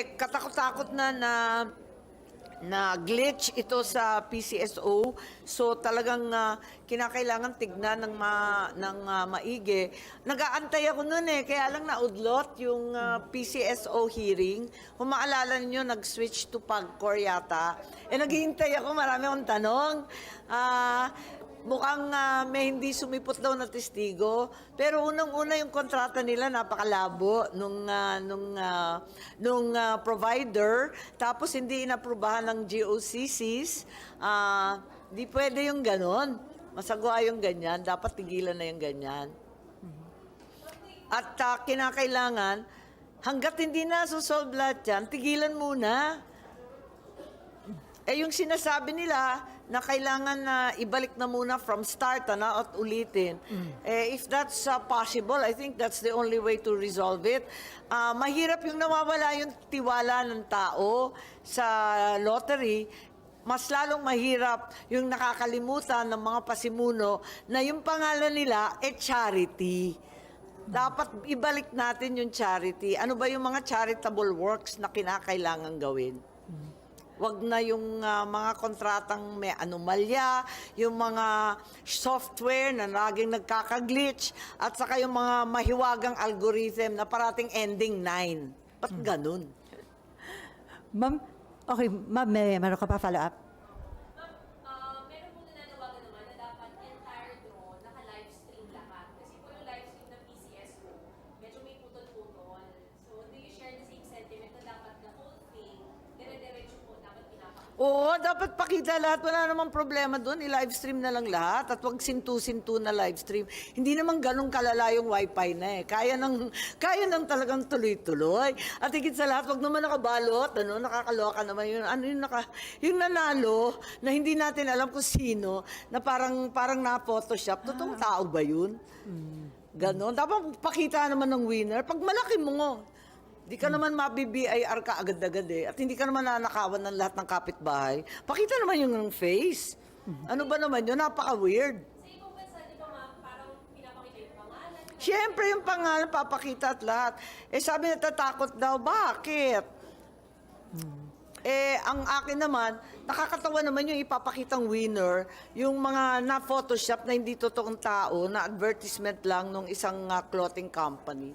eh, katakot-takot na na na glitch ito sa PCSO. So talagang ah, kinakailangan tignan ng ma, ng ah, maigi. Nag-aantay ako noon eh, kaya lang naudlot yung ah, PCSO hearing. Kung maalala niyo nag-switch to PAGCOR yata. Eh naghihintay ako, marami akong tanong. Ah, mukhang ah, may hindi sumipot daw na testigo. Pero unang-una yung kontrata nila napakalabo nung ah, nung ah, nung ah, provider tapos hindi inaprubahan ng GOCCs. Ah, di pwede yung ganon. Masagwa yung ganyan, dapat tigilan na yung ganyan. At ah, kinakailangan, hanggat hindi na susolve lahat yan, tigilan muna. Eh yung sinasabi nila na kailangan na ibalik na muna from start ano, at ulitin. Eh if that's uh, possible, I think that's the only way to resolve it. Ah, mahirap yung nawawala yung tiwala ng tao sa lottery. Mas lalong mahirap yung nakakalimutan ng mga pasimuno na yung pangalan nila eh charity. Dapat ibalik natin yung charity. Ano ba yung mga charitable works na kinakailangan gawin? Wag na yung ah, mga kontratang may anomalya, yung mga software na laging nagkakaglitch, at saka yung mga mahiwagang algorithm na parating ending 9. Ba't ganun? Ma'am, okay, ma'am, may meron ka pa follow-up? Ma'am, ah, meron po nananawagan naman na dapat entire draw naka-livestream lahat. Kasi po yung livestream ng PCSO, medyo may putol-putol. So, do you share the same sentiment na dapat the whole thing, dire-diretso po dapat pinapakita? Oo, dapat pakita lahat. Wala namang problema doon. I-livestream na lang lahat. At wag sintu-sintu na livestream. Hindi naman ganun kalala yung wifi na eh. Kaya ng, kaya ng talagang tuloy-tuloy. At higit sa lahat, wag naman nakabalot. Ano, nakakaloka naman yun. Ano yung, naka, yung nanalo na hindi natin alam kung sino na parang, parang na-photoshop. Totoong tao ba yun? Ganon. Dapat pakita naman ng winner. Pag malaki mo, Di ka naman mabi-BIR ka agad-agad eh. At hindi ka naman nanakawan ng lahat ng kapitbahay. Pakita naman yung face. Ano ba naman yun? Napaka-weird. Sa ibang bansa, di ba parang pinapakita yung pangalan. Siyempre, yung pangalan, papakita at lahat. Eh, sabi natatakot daw, bakit? Eh, ang akin naman, nakakatawa naman yung ipapakitang winner, yung mga na-photoshop na hindi totoong tao, na advertisement lang ng isang ah, clothing company.